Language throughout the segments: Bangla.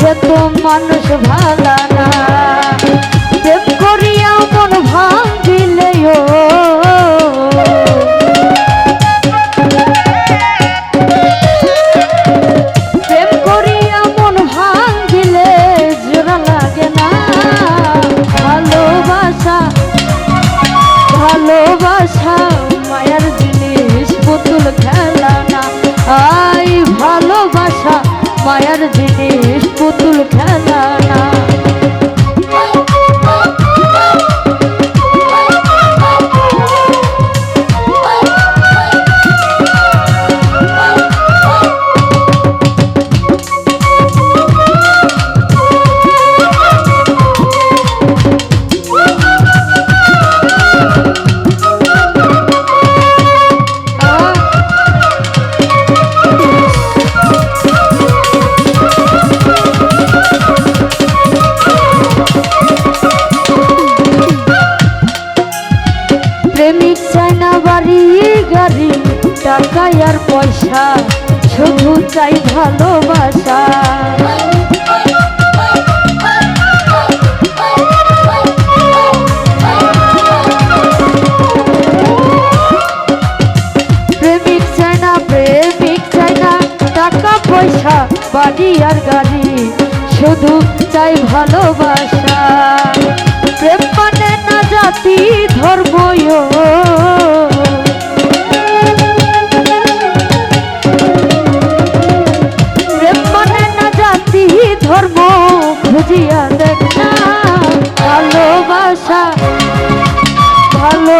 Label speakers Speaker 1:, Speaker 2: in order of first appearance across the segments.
Speaker 1: তো মানুষ ভালা না। চায় না বাড়ি, গাড়ি টাকা আর পয়সা, শুধু চাই ভালোবাসা। প্রেমিক চায় প্রেমিক চায় টাকা পয়সা, বাড়ি আর গাড়ি, শুধু চাই ভালোবাসা। প্রেম মানে না জাতি, ধর্ম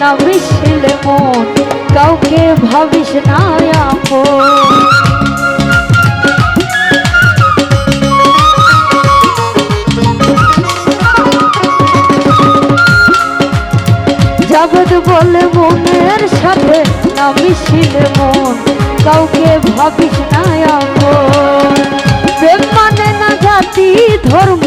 Speaker 1: না মন, কাউকে ভাবিস না আপন। জাবেদ বলে মনের সাথে না মিশিলে মন, কাউকে ভাবিস না আপন। মানে না জাতি ধর্ম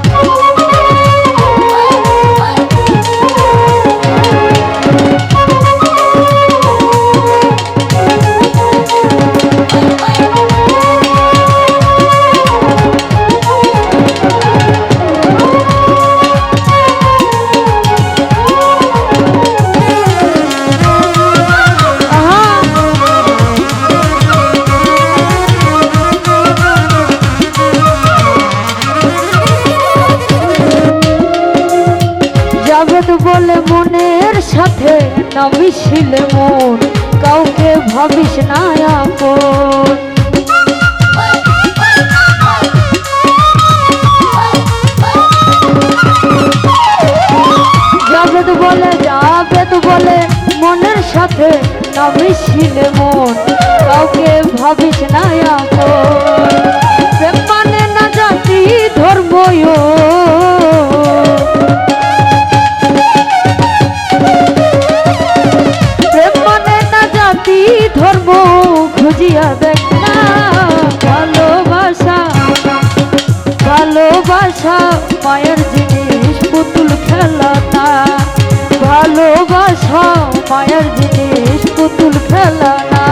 Speaker 1: মিশিলে মন, কাউকে ভাবিস না আপন। যাবেদ বলে যাবেদ বলে, মনের সাথে না মিশিলে মন, কাউকে ভাবিস না আপন। প্রেম মানে না জাতি ধর্ময় সব মায়ের জিনিস পুতুল খেলাতা ভালোবাসা মায়ের জিনিস পুতুল খেলানা